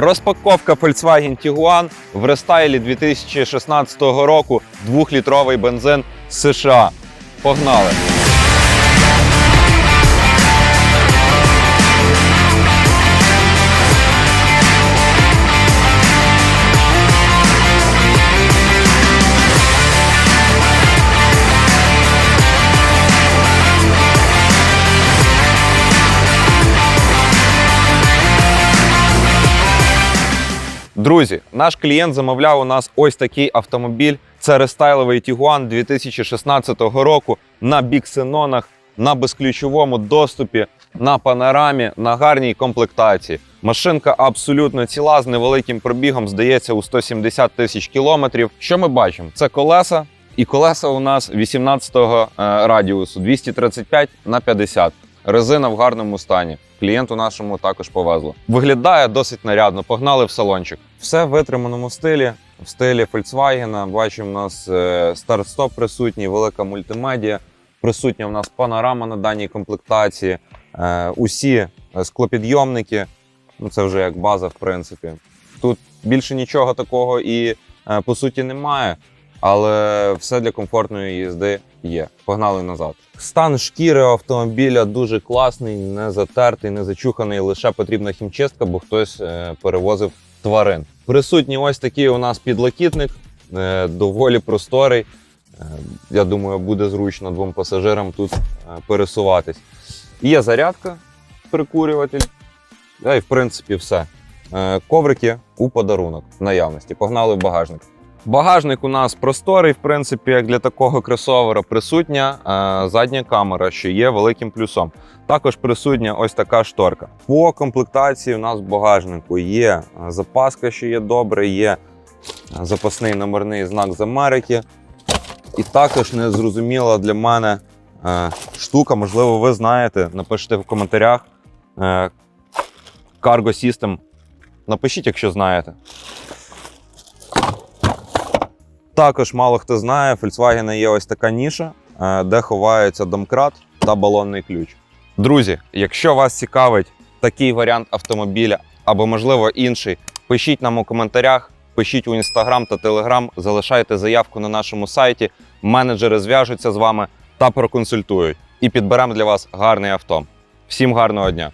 Розпаковка Volkswagen Tiguan в рестайлі 2016 року, 2-літровий бензин США. Погнали! Друзі, наш клієнт замовляв у нас ось такий автомобіль. Це рестайловий Tiguan 2016 року на біксенонах, на безключовому доступі, на панорамі, на гарній комплектації. Машинка абсолютно ціла з невеликим пробігом, здається, у 170 тисяч кілометрів. Що ми бачимо? Це колеса, і колеса у нас 18-го е, радіусу 235 на 50. Резина в гарному стані. Клієнту нашому також повезло. Виглядає досить нарядно. Погнали в салончик. Все в витриманому стилі, в стилі Volkswagen. Бачимо, у нас е, старт-стоп присутній, велика мультимедіа. Присутня у нас панорама на даній комплектації. Е, Усі склопідйомники. Ну, це вже як база, в принципі. Тут більше нічого такого і е, по суті немає, але все для комфортної їзди є. Погнали назад. Стан шкіри автомобіля дуже класний, не затертий, не зачуханий. Лише потрібна хімчистка, бо хтось е, перевозив тварин. Присутній ось такий у нас підлокітник, е, доволі просторий. Е, Я думаю, буде зручно двом пасажирам тут пересуватись. Є зарядка, прикурюватель. І в принципі все. Коврики у подарунок в наявності. Погнали в багажник. Багажник у нас просторий, в принципі, як для такого кросовера присутня е, задня камера, що є великим плюсом. Також присутня ось така шторка. По комплектації у нас в багажнику є е, запаска, що є добре, є е, запасний номерний знак з Америки. І також незрозуміла для мене штука, можливо, ви знаєте, напишіть в коментарях. Cargo System. Напишіть, якщо знаєте. Також мало хто знає, Volkswagen є ось така ніша, е, де ховається домкрат та балонний ключ. Друзі, якщо вас цікавить такий варіант автомобіля або, можливо, інший, пишіть нам у коментарях, пишіть у інстаграм та телеграм, залишайте заявку на нашому сайті. Менеджери зв'яжуться з вами та проконсультують. І підберемо для вас гарний авто. Всім гарного дня!